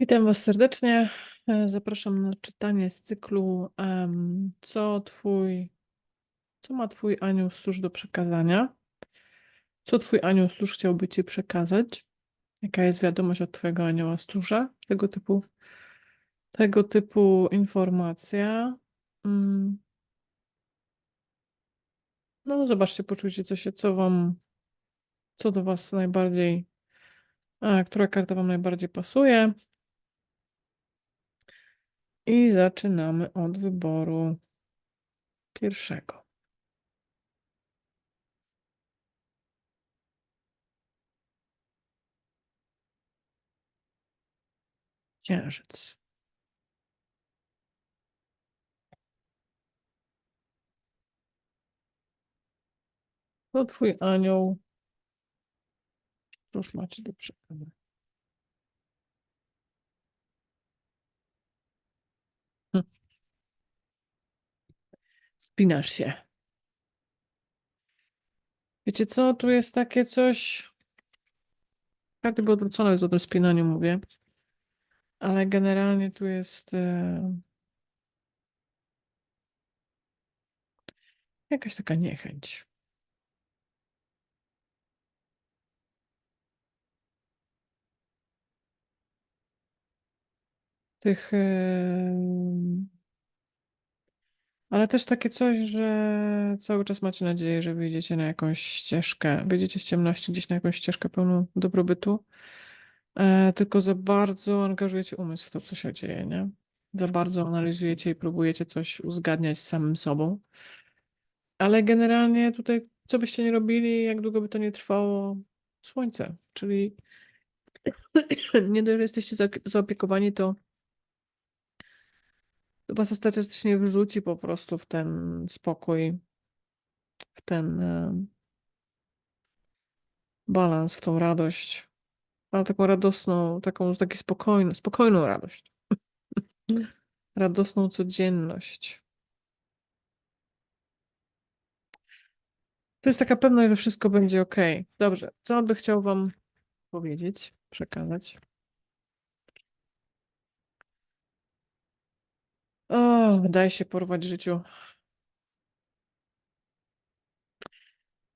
Witam Was serdecznie. E, Zapraszam na czytanie z cyklu Co Twój, co ma Twój anioł stróż do przekazania? Co Twój anioł stróż chciałby Ci przekazać? Jaka jest wiadomość od Twojego anioła stróża? Tego typu, tego typu informacja. Mm. No, zobaczcie, poczujcie, co się, co Wam, co do Was najbardziej, a, która karta Wam najbardziej pasuje. I zaczynamy od wyboru pierwszego. Księżyc. To twój anioł. Cóż macie do przekazania? Spinasz się. Wiecie co? Tu jest takie coś. Karty były odwrócone, więc o tym spinaniu mówię. Ale generalnie tu jest e, jakaś taka niechęć. Tych. em, Ale też takie coś, że cały czas macie nadzieję, że wyjdziecie na jakąś ścieżkę, wyjdziecie z ciemności gdzieś na jakąś ścieżkę pełną dobrobytu, e, tylko za bardzo angażujecie umysł w to, co się dzieje, nie? Za bardzo analizujecie i próbujecie coś uzgadniać z samym sobą. Ale generalnie tutaj, co byście nie robili, jak długo by to nie trwało, słońce, czyli nie dość, że jesteście zaopie- zaopiekowani, to was ostatecznie wrzuci po prostu w ten spokój, w ten e, balans, w tą radość, ale taką radosną, taką taki spokojną, spokojną radość. Radosną codzienność. To jest taka pewność, że wszystko będzie ok. Dobrze, co on by chciał wam powiedzieć, przekazać? O, daj się porwać życiu.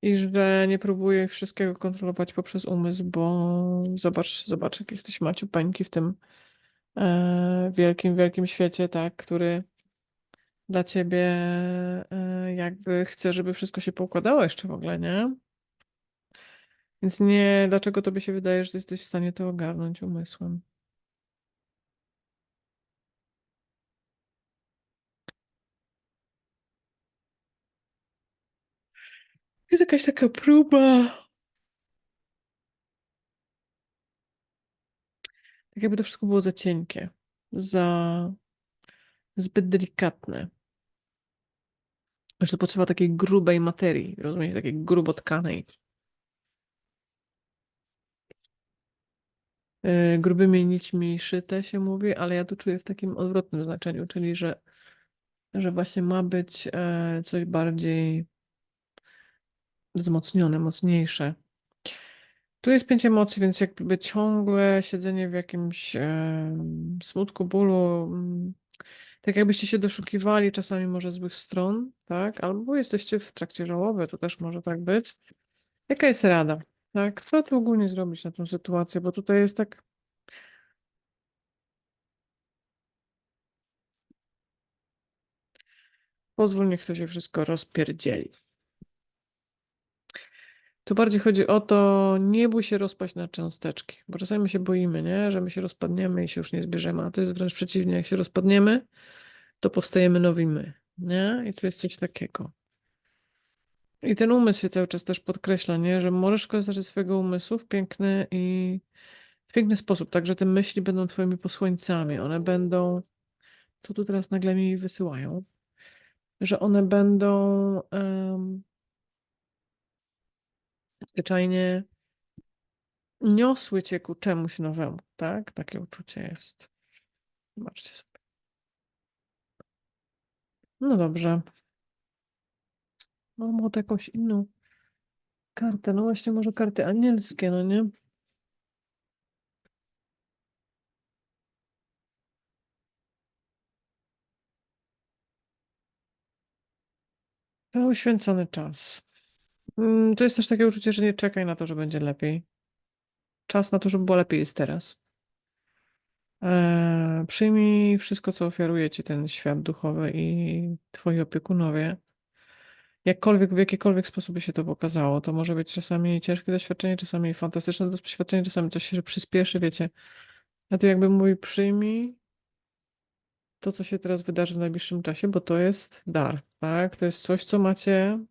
I że nie próbuję wszystkiego kontrolować poprzez umysł, bo zobacz, zobacz, jak jesteś maciupeńki w tym e, wielkim, wielkim świecie, tak, który dla ciebie e, jakby chce, żeby wszystko się poukładało jeszcze w ogóle, nie? Więc nie, dlaczego tobie się wydaje, że jesteś w stanie to ogarnąć umysłem? Jest jakaś taka próba. Tak jakby to wszystko było za cienkie, za zbyt delikatne. Że potrzeba takiej grubej materii, rozumiecie, takiej grubo tkanej. E, grubymi nićmi szyte się mówi, ale ja to czuję w takim odwrotnym znaczeniu, czyli że, że właśnie ma być e, coś bardziej wzmocnione, mocniejsze. Tu jest pięć emocji, więc jakby ciągłe siedzenie w jakimś em, smutku, bólu, mm, tak jakbyście się doszukiwali czasami może złych stron, tak? Albo jesteście w trakcie żałoby, to też może tak być. Jaka jest rada? Tak? Co tu ogólnie zrobić na tą sytuację? Bo tutaj jest tak. Pozwól, niech to się wszystko rozpierdzieli. Tu bardziej chodzi o to, nie bój się rozpaść na cząsteczki, bo czasami się boimy, nie? że my się rozpadniemy i się już nie zbierzemy, a to jest wręcz przeciwnie, jak się rozpadniemy, to powstajemy nowi my, nie? I tu jest coś takiego. I ten umysł się cały czas też podkreśla, nie? że możesz korzystać ze swojego umysłu w piękny i w piękny sposób, także te myśli będą twoimi posłańcami, one będą, co tu teraz nagle mi wysyłają, że one będą em, zwyczajnie niosły cię ku czemuś nowemu, tak? Takie uczucie jest. Zobaczcie sobie. No dobrze. Mam o jakąś inną kartę. No właśnie, może karty anielskie, no nie? Uświęcony czas. Mm, To jest też takie uczucie, że nie czekaj na to, że będzie lepiej. Czas na to, żeby było lepiej jest teraz. Eee, przyjmij wszystko, co ofiaruje ci ten świat duchowy i twoi opiekunowie. Jakkolwiek, w jakikolwiek sposób by się to pokazało. To może być czasami ciężkie doświadczenie, czasami fantastyczne doświadczenie, czasami coś się przyspieszy, wiecie. A tu jakby mówi, przyjmij to, co się teraz wydarzy w najbliższym czasie, bo to jest dar, tak? To jest coś, co macie.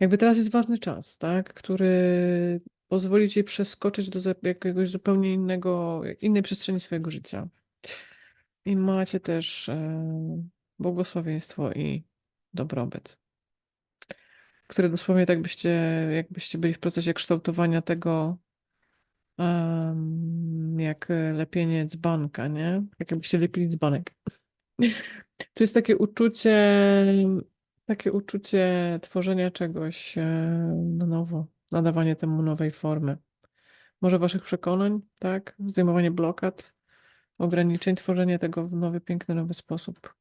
Jakby teraz jest ważny czas, tak? Który pozwoli ci przeskoczyć do jakiegoś zupełnie innego, innej przestrzeni swojego życia. I macie też e, błogosławieństwo i dobrobyt, które dosłownie tak byście, jakbyście byli w procesie kształtowania tego, jak lepienie dzbanka, nie? Jak jakbyście lepili dzbanek. To jest takie uczucie, takie uczucie tworzenia czegoś e, na nowo, nadawanie temu nowej formy. Może waszych przekonań, tak? Zdejmowanie blokad, ograniczeń, tworzenie tego w nowy, piękny, nowy sposób.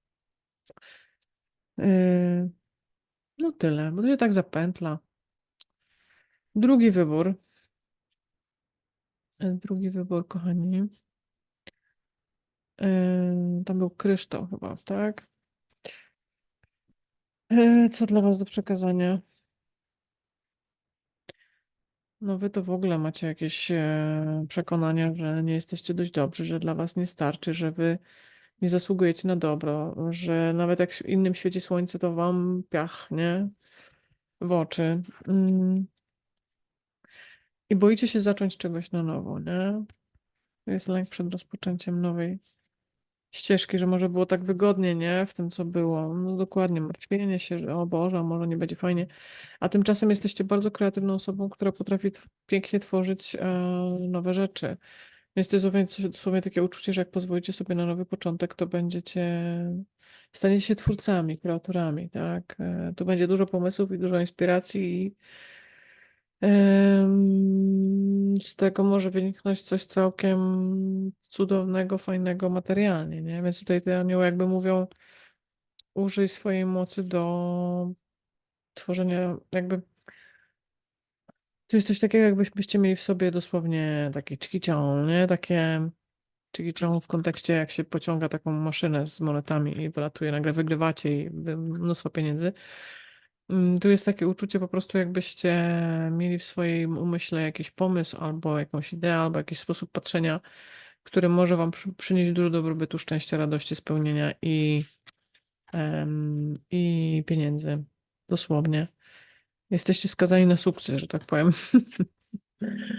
Yy, No tyle, bo to się tak zapętla. Drugi wybór. E, Drugi wybór, kochani. Tam był kryształ chyba, tak? Yy, Co dla was do przekazania? No wy to w ogóle macie jakieś e, przekonania, że nie jesteście dość dobrzy, że dla was nie starczy, że wy nie zasługujecie na dobro, że nawet jak w innym świeci słońce, to wam piach, nie? W oczy. Mm. I boicie się zacząć czegoś na nowo, nie? To jest lęk przed rozpoczęciem nowej ścieżki, że może było tak wygodnie, nie? W tym, co było. No dokładnie, martwienie się, że o Boże, może nie będzie fajnie. A tymczasem jesteście bardzo kreatywną osobą, która potrafi tw- pięknie tworzyć e, nowe rzeczy. Więc to jest dosłownie, dosłownie takie uczucie, że jak pozwolicie sobie na nowy początek, to będziecie, staniecie się twórcami, kreatorami, tak? E, tu będzie dużo pomysłów i dużo inspiracji i z tego może wyniknąć coś całkiem cudownego, fajnego materialnie, nie? Więc tutaj te anioły jakby mówią, użyj swojej mocy do tworzenia jakby to jest coś takiego, jakbyście mieli w sobie dosłownie taki czkicią, nie? Takie czkicią w kontekście, jak się pociąga taką maszynę z monetami i wylatuje, nagle wygrywacie i mnóstwo pieniędzy. Mm, Tu jest takie uczucie po prostu, jakbyście mieli w swoim umyśle jakiś pomysł, albo jakąś ideę, albo jakiś sposób patrzenia, który może wam przy- przynieść dużo dobrobytu, szczęścia, radości, spełnienia i, i pieniędzy. Dosłownie. Jesteście skazani na sukces, że tak powiem.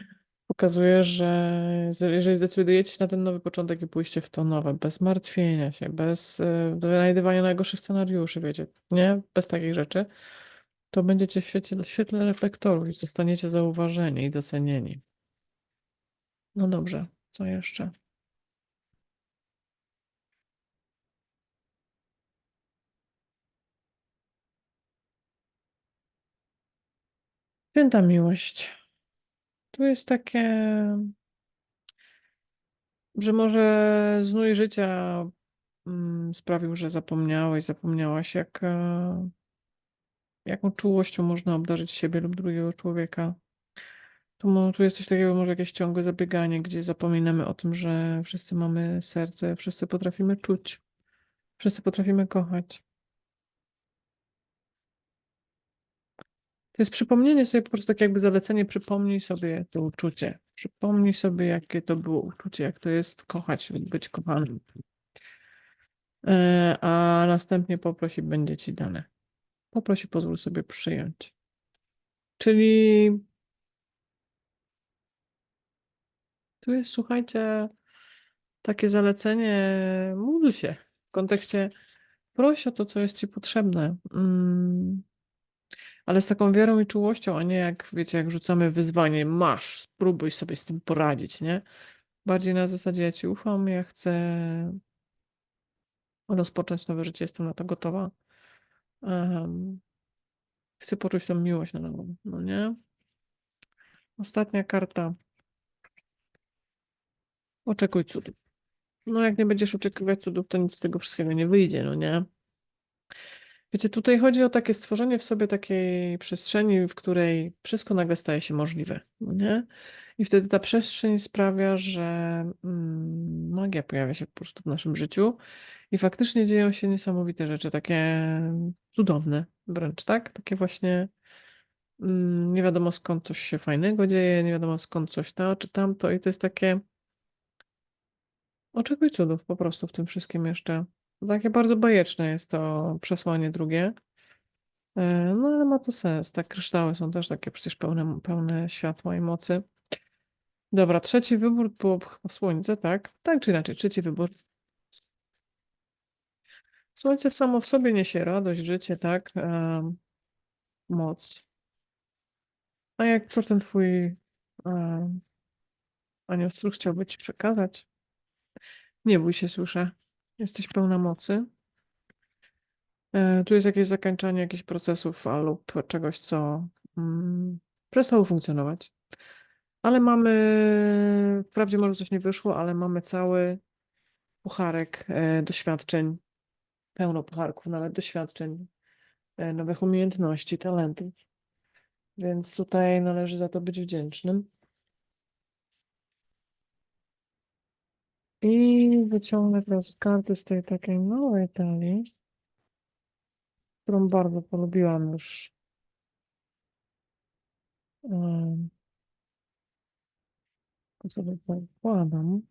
Pokazuje, że jeżeli zdecydujecie się na ten nowy początek i pójście w to nowe, bez martwienia się, bez e, wynajdywania najgorszych scenariuszy, wiecie, nie? Bez takich rzeczy, to będziecie w świetle, w świetle reflektorów i zostaniecie zauważeni i docenieni. No dobrze, co jeszcze? Święta miłość. Tu jest takie, że może znój życia mm, sprawił, że zapomniałeś, zapomniałaś, jak, e, jaką czułością można obdarzyć siebie lub drugiego człowieka. Tu, tu jest coś takiego, może jakieś ciągłe zabieganie, gdzie zapominamy o tym, że wszyscy mamy serce, wszyscy potrafimy czuć, wszyscy potrafimy kochać. Jest przypomnienie sobie, po prostu tak jakby zalecenie, przypomnij sobie to uczucie. Przypomnij sobie, jakie to było uczucie, jak to jest kochać być kochanym. E, A następnie poprosi, będzie ci dane. Poprosi, pozwól sobie przyjąć. Czyli tu jest, słuchajcie, takie zalecenie, módl się w kontekście proś o to, co jest ci potrzebne. Mm, ale z taką wiarą i czułością, a nie jak, wiecie, jak rzucamy wyzwanie, masz, spróbuj sobie z tym poradzić, nie? Bardziej na zasadzie ja ci ufam, ja chcę rozpocząć nowe życie, jestem na to gotowa. Em, chcę poczuć tą miłość na nowo, no nie? Ostatnia karta. Oczekuj cudów. No jak nie będziesz oczekiwać cudów, to nic z tego wszystkiego nie wyjdzie, no nie? Wiecie, tutaj chodzi o takie stworzenie w sobie takiej przestrzeni, w której wszystko nagle staje się możliwe, nie? I wtedy ta przestrzeń sprawia, że mm, magia pojawia się po prostu w naszym życiu i faktycznie dzieją się niesamowite rzeczy, takie cudowne wręcz, tak? Takie właśnie mm, nie wiadomo skąd coś się fajnego dzieje, nie wiadomo skąd coś to czy tamto i to jest takie oczekuj cudów po prostu w tym wszystkim jeszcze. Takie bardzo bajeczne jest to przesłanie drugie. E, No ale ma to sens. Te kryształy są też takie przecież pełne, pełne światła i mocy. Dobra, trzeci wybór było chyba słońce, tak? Tak czy inaczej, trzeci wybór. Słońce samo w sobie niesie radość, życie, tak? Em, moc. A jak co ten twój um, anioł stróż chciałby ci przekazać? Nie bój się, słyszę. Jesteś pełna mocy. E, Tu jest jakieś zakończenie jakichś procesów lub czegoś, co mm, przestało funkcjonować. Ale mamy, wprawdzie może coś nie wyszło, ale mamy cały pucharek e, doświadczeń, pełno pucharków, nawet doświadczeń, e, nowych umiejętności, talentów. Więc tutaj należy za to być wdzięcznym. I wyciągnę teraz karty z tej takiej małej talii, którą bardzo polubiłam już. Em, To sobie tutaj wkładam.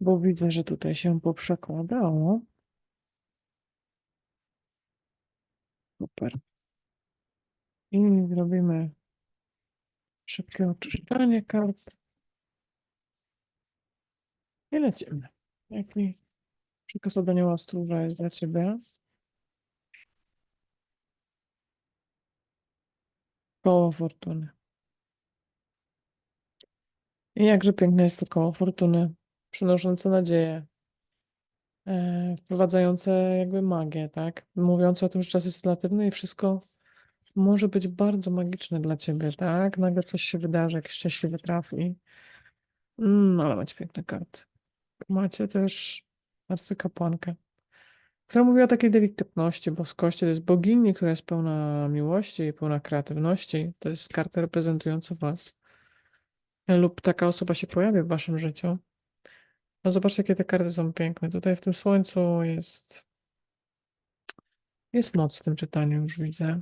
Bo widzę, że tutaj się poprzekładało. Super. I zrobimy szybkie oczyszczanie kart. I lecimy. Jaki przekaz od anioła stróża jest dla Ciebie? Koło fortuny. I jakże piękne jest to koło fortuny, przynoszące nadzieję, e, wprowadzające jakby magię, tak? Mówiące o tym, że czas jest relatywny i wszystko może być bardzo magiczne dla ciebie, tak? Nagle coś się wydarzy, jakiś szczęśliwy trafi. Mm, ale macie piękne karty. Macie też arcykapłankę, która mówi o takiej delikatności, boskości. To jest bogini, która jest pełna miłości i pełna kreatywności. To jest karta reprezentująca was. Lub taka osoba się pojawi w waszym życiu. No zobaczcie, jakie te karty są piękne. Tutaj w tym słońcu jest jest moc w tym czytaniu, już widzę.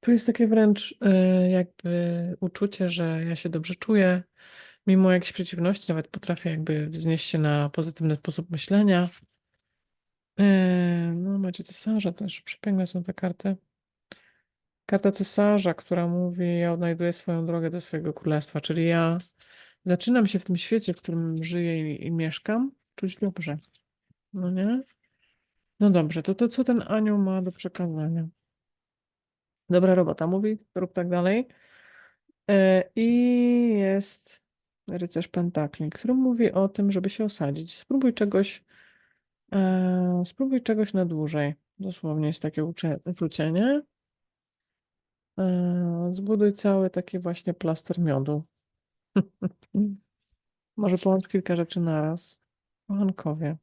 Tu jest takie wręcz e, jakby uczucie, że ja się dobrze czuję, mimo jakichś przeciwności, nawet potrafię jakby wznieść się na pozytywny sposób myślenia. E, No, macie cesarza też, przepiękne są te karty. Karta cesarza, która mówi, ja odnajduję swoją drogę do swojego królestwa, czyli ja zaczynam się w tym świecie, w którym żyję i, i mieszkam, czuć dobrze. No nie? No dobrze, to to co ten anioł ma do przekazania? Dobra robota, mówi, rób tak dalej. E, I jest rycerz pentakli, który mówi o tym, żeby się osadzić. Spróbuj czegoś, e, spróbuj czegoś na dłużej. Dosłownie jest takie uczucie, nie? E, zbuduj cały taki właśnie plaster miodu. Może połącz kilka rzeczy naraz. Kochankowie.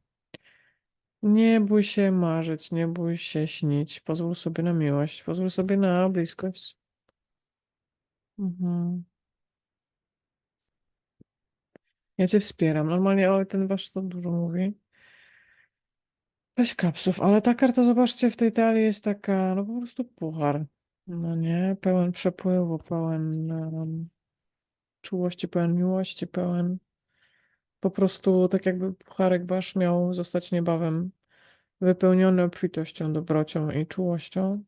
Nie bój się marzyć, nie bój się śnić. Pozwól sobie na miłość, pozwól sobie na bliskość. Mhm. Ja cię wspieram. Normalnie o ten wasz to dużo mówi. Weź kapsów, ale ta karta, zobaczcie, w tej talii jest taka, no po prostu puchar. No nie, pełen przepływu, pełen em, czułości, pełen miłości, pełen po prostu tak jakby pucharek wasz miał zostać niebawem wypełniony obfitością, dobrocią i czułością.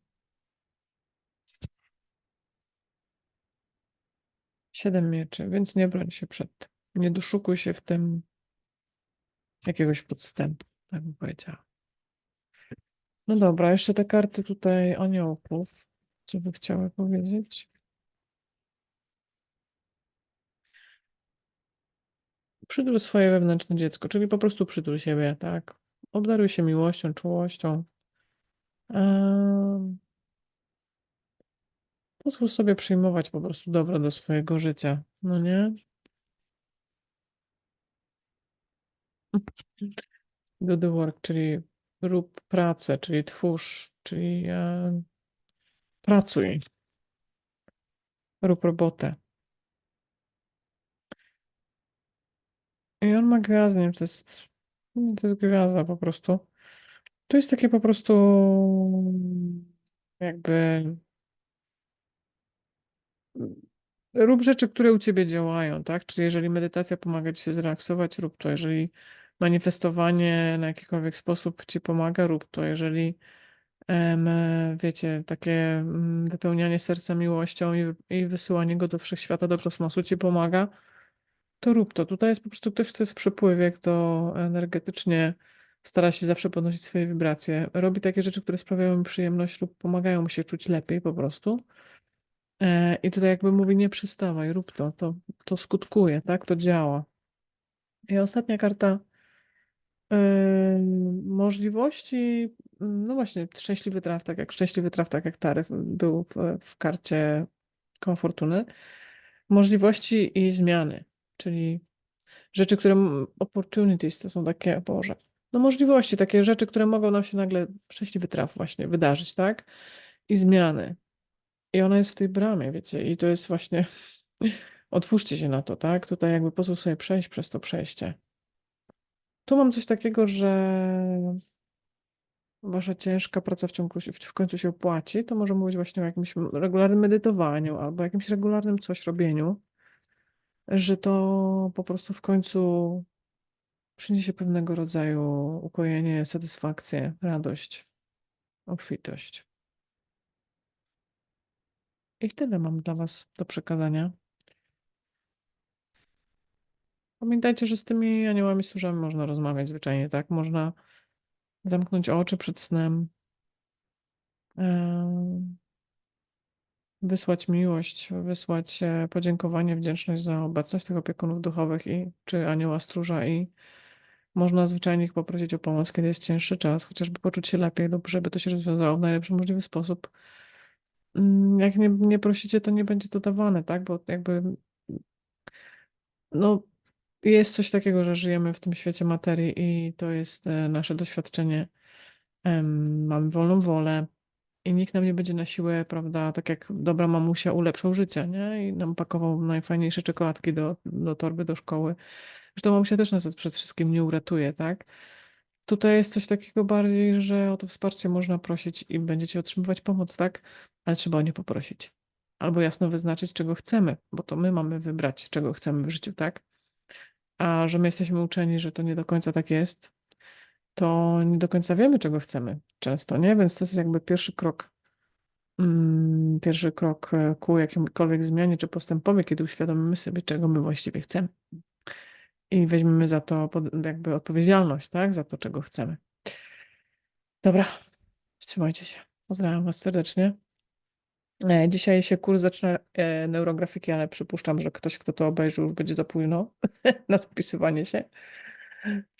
Siedem mieczy, więc nie broń się przed tym. Nie doszukuj się w tym jakiegoś podstępu, tak bym powiedziała. No dobra, jeszcze te karty tutaj aniołków. Co by chciały powiedzieć? Przytul swoje wewnętrzne dziecko, czyli po prostu przytul siebie, tak? Obdaruj się miłością, czułością. Em, Pozwól sobie przyjmować po prostu dobro do swojego życia, no nie? Do the work, czyli rób pracę, czyli twórz, czyli pracuj. Rób robotę. I on ma gwiazdę, to jest, to jest gwiazda po prostu. To jest takie po prostu jakby rób rzeczy, które u ciebie działają, tak? Czyli jeżeli medytacja pomaga ci się zrelaksować, rób to. Jeżeli manifestowanie na jakikolwiek sposób ci pomaga, rób to. Jeżeli em, wiecie, takie mm, wypełnianie serca miłością i, i wysyłanie go do wszechświata, do kosmosu ci pomaga, to rób to. Tutaj jest po prostu ktoś, kto jest w przepływie, kto energetycznie stara się zawsze podnosić swoje wibracje. Robi takie rzeczy, które sprawiają mi przyjemność lub pomagają mu się czuć lepiej po prostu. E, I tutaj jakby mówi, nie przestawaj, rób to, to, to skutkuje, tak, to działa. I ostatnia karta e, możliwości, no właśnie, szczęśliwy traf, tak jak szczęśliwy traf, tak jak taryf był w, w karcie koła fortuny. Możliwości i zmiany, czyli rzeczy, które, opportunities to są takie, Boże, no możliwości, takie rzeczy, które mogą nam się nagle, szczęśliwy traf właśnie, wydarzyć, tak? I zmiany. I ona jest w tej bramie, wiecie, i to jest właśnie, otwórzcie się na to, tak? Tutaj jakby pozwól sobie przejść przez to przejście. Tu mam coś takiego, że wasza ciężka praca w, ciągu, w końcu się opłaci, to może mówić właśnie o jakimś regularnym medytowaniu albo jakimś regularnym coś robieniu, że to po prostu w końcu przyniesie pewnego rodzaju ukojenie, satysfakcję, radość, obfitość. I tyle mam dla was do przekazania. Pamiętajcie, że z tymi aniołami stróżami można rozmawiać zwyczajnie, tak? Można zamknąć oczy przed snem, em, wysłać miłość, wysłać e, podziękowanie, wdzięczność za obecność tych opiekunów duchowych i czy anioła stróża i można zwyczajnie ich poprosić o pomoc, kiedy jest cięższy czas, chociażby poczuć się lepiej lub żeby to się rozwiązało w najlepszy możliwy sposób. Mm, Jak nie, nie prosicie, to nie będzie dodawane, tak? Bo jakby no, jest coś takiego, że żyjemy w tym świecie materii i to jest e, nasze doświadczenie. Mamy wolną wolę i nikt nam nie będzie na siłę, prawda, tak jak dobra mamusia ulepszał życie, nie? I nam pakował najfajniejsze czekoladki do, do torby, do szkoły. Zresztą mamusia też nas przed wszystkim nie uratuje, tak? Tutaj jest coś takiego bardziej, że o to wsparcie można prosić i będziecie otrzymywać pomoc, tak? Ale trzeba o nie poprosić. Albo jasno wyznaczyć, czego chcemy, bo to my mamy wybrać, czego chcemy w życiu, tak? A że my jesteśmy uczeni, że to nie do końca tak jest, to nie do końca wiemy, czego chcemy często, nie? Więc to jest jakby pierwszy krok, mm, pierwszy krok e, ku jakimkolwiek zmianie czy postępowi, kiedy uświadomimy sobie, czego my właściwie chcemy. I weźmiemy za to jakby odpowiedzialność, tak? Za to, czego chcemy. Dobra, trzymajcie się. Pozdrawiam Was serdecznie. E, Dzisiaj się kurs zaczyna e, neurografiki, ale przypuszczam, że ktoś, kto to obejrzy, już będzie za późno na zapisywanie się.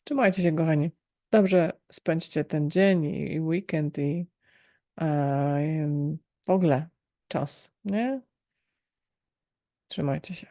Trzymajcie się, kochani. Dobrze spędźcie ten dzień i i weekend i e, w ogóle czas, nie? Trzymajcie się.